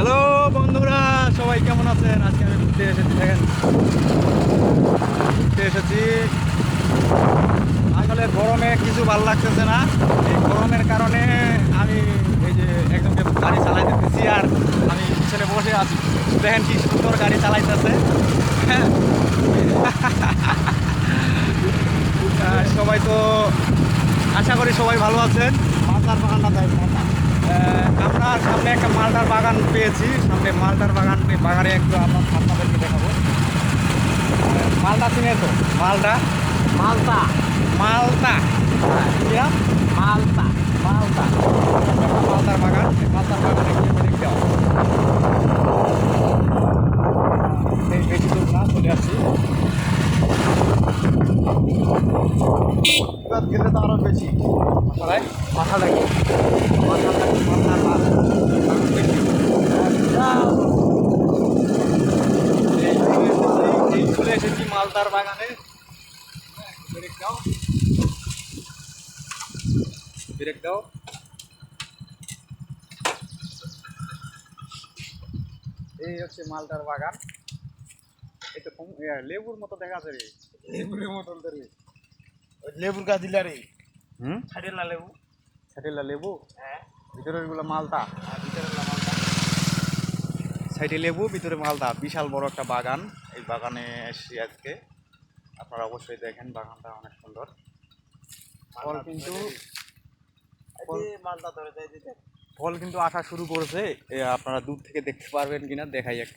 Hello বন্ধুরা, সবাই কেমন আছেন? আজকে আমি ঘুরতে এসেছি, দেখেন। ঘুরতে এসেছি। আসলে গরমে কিছু ভালো লাগতেছে না। এই গরমের কারণে আমি এই যে একজনকে গাড়ি চালাইতে দিচ্ছি আর আমি পিছনে বসে আছি। দেখেন কি সুন্দর গাড়ি চালাইতেছে। সবাই তো আশা করি সবাই ভালো আছেন। মাথার বাগানটা দেয়, মাথা। আমরা সামনে একটা মালটার বাগান পেয়েছি। সামনে মালটার বাগান বাগানে একটু আমরা আপনাদেরকে দেখাবো। মালটা চিনে তো? মালটা? মালতা মালটা। কিয়া? মালতা মালটা। একটা মালটার বাগান। মালটার বাগানে গিয়ে দেখতে হবে বেশি দূর না চলে আসছি। গেলে তো আরও বেশি। মাথা লাগে মাথা লাগে চলে- এসেছি মালদার বাগানে। ব্রেক দাও। ব্রেক দাও এই হচ্ছে মালদার বাগান। ইয়া, লেবুর মতো দেখা রে। লেবুর মতন লেবুর গাছ দিলা রে হুম? ছাড়িলা লেবু? সাইডেলা লেবু? হ্যাঁ। ভিতরেরগুলো মালটা আর ভিতরে মালতা সাইডে লেবু ভিতরে মালদা। বিশাল বড় একটা বাগান। এই বাগানে এসেছি আজকে। আপনারা অবশ্যই দেখেন বাগানটা অনেক সুন্দর। ফল কিন্তু মালতা ধরে দিতে ফল কিন্তু আসা শুরু করেছে। আপনারা দূর থেকে দেখতে পারবেন কিনা দেখাই এক।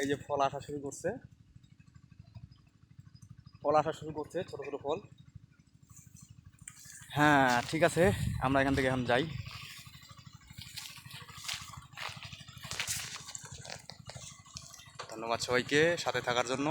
এই যে ফল আসা শুরু করছে। ফল আসা শুরু করছে ছোট ছোট ফল। হ্যাঁ ঠিক আছে আমরা এখান থেকে এখন যাই। ধন্যবাদ সবাইকে সাথে থাকার জন্য।